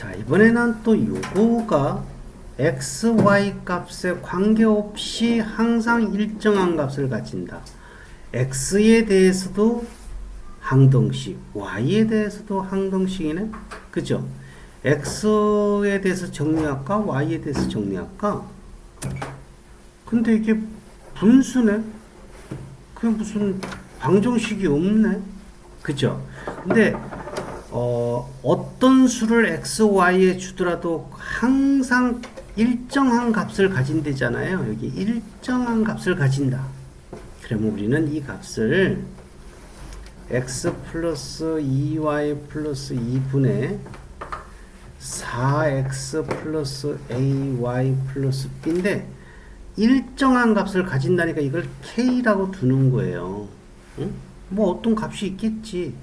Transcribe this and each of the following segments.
자, 이번에는 또 요거가 x, y 값에 관계없이 항상 일정한 값을 가진다. x에 대해서도 항등식, y에 대해서도 항등식이네. 그죠? x에 대해서 정리할까? y에 대해서 정리할까? 근데 이게 분수네? 그게 무슨 방정식이 없네? 그죠? 근데 어, 어떤 수를 x, y에 주더라도 항상 일정한 값을 가진대잖아요. 여기 일정한 값을 가진다. 그러면 우리는 이 값을 x 플러스 2y 플러스 2분의 4x 플러스 ay 플러스 b인데 일정한 값을 가진다니까 이걸 k라고 두는 거예요. 응? 뭐 어떤 값이 있겠지.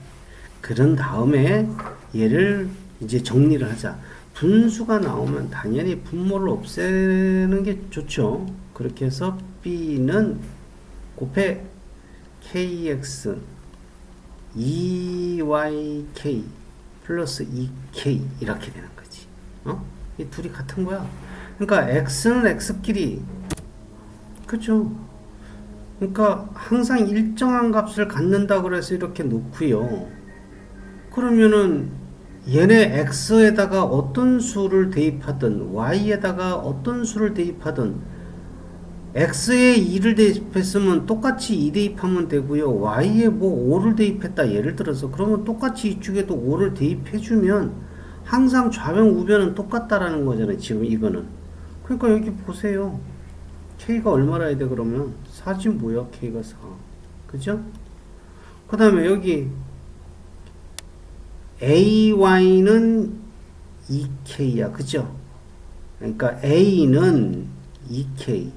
그런 다음에 얘를 이제 정리를 하자. 분수가 나오면 당연히 분모를 없애는 게 좋죠. 그렇게 해서 b는 곱해 kx 2yk 플러스 2k 이렇게 되는 거지. 어? 이 둘이 같은 거야. 그러니까 x는 x끼리 그죠? 그러니까 항상 일정한 값을 갖는다 그래서 이렇게 놓고요. 그러면은 얘네 x에다가 어떤 수를 대입하든 y에다가 어떤 수를 대입하든 x에 2를 대입했으면 똑같이 2 대입하면 되고요. y에 뭐 5를 대입했다 예를 들어서 그러면 똑같이 이쪽에도 5를 대입해주면 항상 좌변 우변은 똑같다라는 거잖아요. 지금 이거는. 그러니까 여기 보세요. k가 얼마나 해야 돼 그러면 4지 뭐야 k가 4 그죠? 그 다음에 여기 ay는 2k야 그죠? 그러니까 a는 2k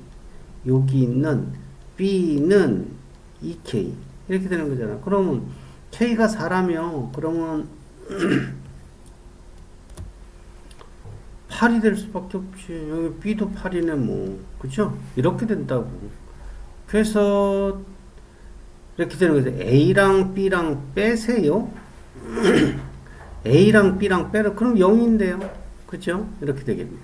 여기 있는 b는 2k 이렇게 되는 거잖아 그러면 k가 4라면 그러면 8이 될 수밖에 없지. 여기 B도 8이네, 뭐. 그죠? 이렇게 된다고. 그래서, 이렇게 되는 거죠. A랑 B랑 빼세요. A랑 B랑 빼라. 그럼 0인데요. 그죠? 이렇게 되겠네요.